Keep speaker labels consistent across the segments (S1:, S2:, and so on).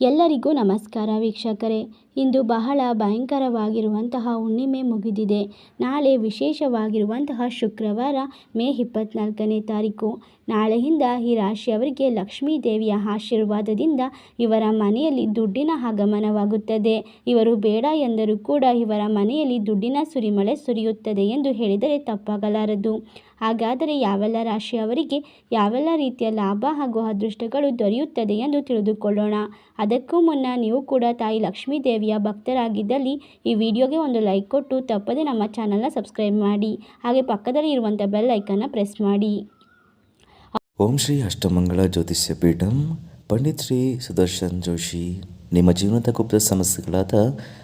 S1: ಎಲ್ಲರಿಗೂ ನಮಸ್ಕಾರ ವೀಕ್ಷಕರೇ. ಇಂದು ಬಹಳ ಭಯಂಕರವಾಗಿರುವಂತಹ ಹುಣ್ಣಿಮೆ ಮುಗಿದಿದೆ. ನಾಳೆ ವಿಶೇಷವಾಗಿರುವಂತಹ ಶುಕ್ರವಾರ, ಮೇ ಇಪ್ಪತ್ತ್ನಾಲ್ಕನೇ ತಾರೀಕು. ನಾಳೆಯಿಂದ ಈ ರಾಶಿಯವರಿಗೆ ಲಕ್ಷ್ಮೀ ದೇವಿಯ ಆಶೀರ್ವಾದದಿಂದ ಇವರ ಮನೆಯಲ್ಲಿ ದುಡ್ಡಿನ ಆಗಮನವಾಗುತ್ತದೆ. ಇವರು ಬೇಡ ಎಂದರೂ ಕೂಡ ಇವರ ಮನೆಯಲ್ಲಿ ದುಡ್ಡಿನ ಸುರಿಮಳೆ ಸುರಿಯುತ್ತದೆ ಎಂದು ಹೇಳಿದರೆ ತಪ್ಪಾಗಲಾರದು. ಹಾಗಾದರೆ ಯಾವೆಲ್ಲ ರಾಶಿಯವರಿಗೆ ಯಾವೆಲ್ಲ ರೀತಿಯ ಲಾಭ ಹಾಗೂ ಅದೃಷ್ಟಗಳು ದೊರೆಯುತ್ತದೆ ಎಂದು ತಿಳಿದುಕೊಳ್ಳೋಣ. ಅದಕ್ಕೂ ಮುನ್ನ ನೀವು ಕೂಡ ತಾಯಿ ಲಕ್ಷ್ಮೀ ದೇವಿಯ ಭಕ್ತರಾಗಿದ್ದಲ್ಲಿ ಈ ವಿಡಿಯೋಗೆ ಒಂದು ಲೈಕ್ ಕೊಟ್ಟು ತಪ್ಪದೆ ನಮ್ಮ ಚಾನಲ್ನ ಸಬ್ಸ್ಕ್ರೈಬ್ ಮಾಡಿ. ಹಾಗೆ ಪಕ್ಕದಲ್ಲಿ ಇರುವಂಥ ಬೆಲ್ ಐಕನ್ನ ಪ್ರೆಸ್ ಮಾಡಿ.
S2: ಓಂ ಶ್ರೀ ಅಷ್ಟಮಂಗಳ ಜ್ಯೋತಿಷ್ಯ ಪೀಠಂ, ಪಂಡಿತ್ ಶ್ರೀ ಸುದರ್ಶನ್ ಜೋಶಿ. ನಿಮ್ಮ ಜೀವನದ ಗುಪ್ತ ಸಮಸ್ಯೆಗಳಾದ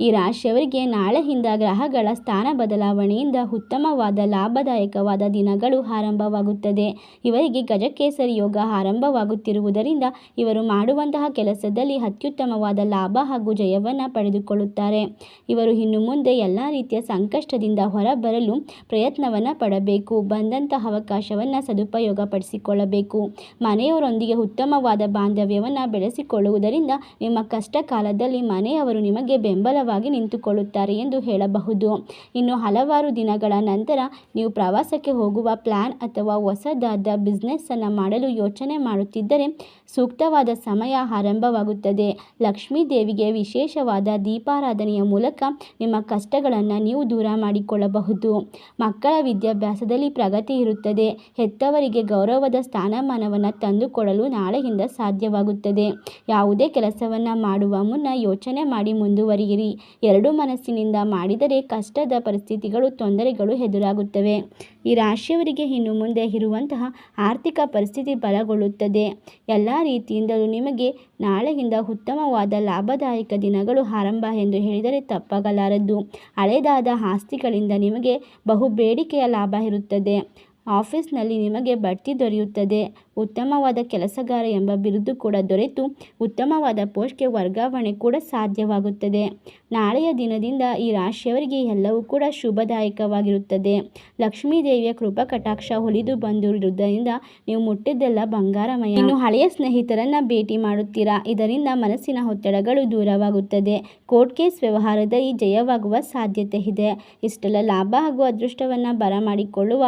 S1: ಈ ರಾಶಿಯವರಿಗೆ ನಾಳೆಯಿಂದ ಗ್ರಹಗಳ ಸ್ಥಾನ ಬದಲಾವಣೆಯಿಂದ ಉತ್ತಮವಾದ, ಲಾಭದಾಯಕವಾದ ದಿನಗಳು ಆರಂಭವಾಗುತ್ತದೆ. ಇವರಿಗೆ ಗಜಕೇಸರಿ ಯೋಗ ಆರಂಭವಾಗುತ್ತಿರುವುದರಿಂದ ಇವರು ಮಾಡುವಂತಹ ಕೆಲಸದಲ್ಲಿ ಅತ್ಯುತ್ತಮವಾದ ಲಾಭ ಹಾಗೂ ಜಯವನ್ನು ಪಡೆದುಕೊಳ್ಳುತ್ತಾರೆ. ಇವರು ಇನ್ನು ಮುಂದೆ ಎಲ್ಲ ರೀತಿಯ ಸಂಕಷ್ಟದಿಂದ ಹೊರಬರಲು ಪ್ರಯತ್ನವನ್ನು ಪಡಬೇಕು. ಬಂದಂತಹ ಅವಕಾಶವನ್ನು ಸದುಪಯೋಗಪಡಿಸಿಕೊಳ್ಳಬೇಕು. ಮನೆಯವರೊಂದಿಗೆ ಉತ್ತಮವಾದ ಬಾಂಧವ್ಯವನ್ನು ಬೆಳೆಸಿಕೊಳ್ಳುವುದರಿಂದ ನಿಮ್ಮ ಕಷ್ಟ ಕಾಲದಲ್ಲಿ ಮನೆಯವರು ನಿಮಗೆ ಬೆಂಬಲವಾಗಿ ನಿಂತುಕೊಳ್ಳುತ್ತಾರೆ ಎಂದು ಹೇಳಬಹುದು. ಇನ್ನು ಹಲವಾರು ದಿನಗಳ ನಂತರ ನೀವು ಪ್ರವಾಸಕ್ಕೆ ಹೋಗುವ ಪ್ಲಾನ್ ಅಥವಾ ಹೊಸದಾದ ಬಿಸ್ನೆಸ್ಸನ್ನು ಮಾಡಲು ಯೋಚನೆ ಮಾಡುತ್ತಿದ್ದರೆ ಸೂಕ್ತವಾದ ಸಮಯ ಆರಂಭವಾಗುತ್ತದೆ. ಲಕ್ಷ್ಮೀ ದೇವಿಗೆ ವಿಶೇಷವಾದ ದೀಪಾರಾಧನೆಯ ಮೂಲಕ ನಿಮ್ಮ ಕಷ್ಟಗಳನ್ನು ನೀವು ದೂರ ಮಾಡಿಕೊಳ್ಳಬಹುದು. ಮಕ್ಕಳ ವಿದ್ಯಾಭ್ಯಾಸದಲ್ಲಿ ಪ್ರಗತಿ ಇರುತ್ತದೆ. ಹೆತ್ತವರಿಗೆ ಗೌರವದ ಸ್ಥಾನಮಾನವನ್ನು ತಂದುಕೊಡಲು ನಾಳೆಯಿಂದ ಸಾಧ್ಯವಾಗುತ್ತದೆ. ಯಾವುದೇ ಕೆಲಸವನ್ನು ಮಾಡುವ ಮುನ್ನ ಯೋಚನೆ ಮಾಡಿ ಮುಂದುವರಿಯಿರಿ. ಎರಡು ಮನಸ್ಸಿನಿಂದ ಮಾಡಿದರೆ ಕಷ್ಟದ ಪರಿಸ್ಥಿತಿಗಳು, ತೊಂದರೆಗಳು ಎದುರಾಗುತ್ತವೆ. ಈ ರಾಶಿಯವರಿಗೆ ಇನ್ನು ಮುಂದೆ ಇರುವಂತಹ ಆರ್ಥಿಕ ಪರಿಸ್ಥಿತಿ ಬಲಗೊಳ್ಳುತ್ತದೆ. ಎಲ್ಲ ರೀತಿಯಿಂದಲೂ ನಿಮಗೆ ನಾಳೆಯಿಂದ ಉತ್ತಮವಾದ ಲಾಭದಾಯಕ ದಿನಗಳು ಆರಂಭ ಎಂದು ಹೇಳಿದರೆ ತಪ್ಪಾಗಲಾರದು. ಹಳೆದಾದ ಆಸ್ತಿಗಳಿಂದ ನಿಮಗೆ ಬಹು ಬೇಡಿಕೆಯ ಲಾಭ ಇರುತ್ತದೆ. ಆಫೀಸ್ನಲ್ಲಿ ನಿಮಗೆ ಬಡ್ತಿ ದೊರೆಯುತ್ತದೆ. ಉತ್ತಮವಾದ ಕೆಲಸಗಾರ ಎಂಬ ಬಿರುದು ಕೂಡ ದೊರೆತು ಉತ್ತಮವಾದ ಪೋಸ್ಟ್ಗೆ ವರ್ಗಾವಣೆ ಕೂಡ ಸಾಧ್ಯವಾಗುತ್ತದೆ. ನಾಳೆಯ ದಿನದಿಂದ ಈ ರಾಶಿಯವರಿಗೆ ಎಲ್ಲವೂ ಕೂಡ ಶುಭದಾಯಕವಾಗಿರುತ್ತದೆ. ಲಕ್ಷ್ಮೀ ದೇವಿಯ ಕೃಪಾ ಕಟಾಕ್ಷ ಹೊಲಿದು ಬಂದಿರುವುದರಿಂದ ನೀವು ಮುಟ್ಟಿದ್ದೆಲ್ಲ ಬಂಗಾರಮಯ. ಇನ್ನು ಹಳೆಯ ಸ್ನೇಹಿತರನ್ನ ಭೇಟಿ ಮಾಡುತ್ತೀರಾ? ಇದರಿಂದ ಮನಸ್ಸಿನ ಒತ್ತಡಗಳು ದೂರವಾಗುತ್ತದೆ. ಕೋರ್ಟ್ ಕೇಸ್ ಈ ಜಯವಾಗುವ ಸಾಧ್ಯತೆ ಇದೆ. ಇಷ್ಟೆಲ್ಲ ಲಾಭ ಹಾಗೂ ಅದೃಷ್ಟವನ್ನು ಬರಮಾಡಿಕೊಳ್ಳುವ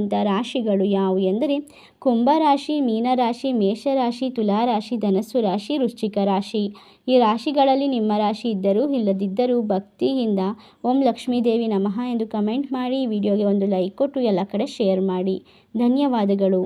S1: ಅದೃಷ್ಟವಂತ ರಾಶಿಗಳು ಯಾವುವು ಎಂದರೆ ಕುಂಭರಾಶಿ, ಮೀನರಾಶಿ, ಮೇಷರಾಶಿ, ತುಲಾರಾಶಿ, ಧನಸ್ಸು ರಾಶಿ, ವೃಶ್ಚಿಕ ರಾಶಿ. ಈ ರಾಶಿಗಳಲ್ಲಿ ನಿಮ್ಮ ರಾಶಿ ಇದ್ದರೂ ಇಲ್ಲದಿದ್ದರೂ ಭಕ್ತಿಯಿಂದ ಓಂ ಲಕ್ಷ್ಮೀದೇವಿ ನಮಃ ಎಂದು ಕಮೆಂಟ್ ಮಾಡಿ ವಿಡಿಯೋಗೆ ಒಂದು ಲೈಕ್ ಕೊಟ್ಟು ಎಲ್ಲ ಕಡೆ ಶೇರ್ ಮಾಡಿ. ಧನ್ಯವಾದಗಳು.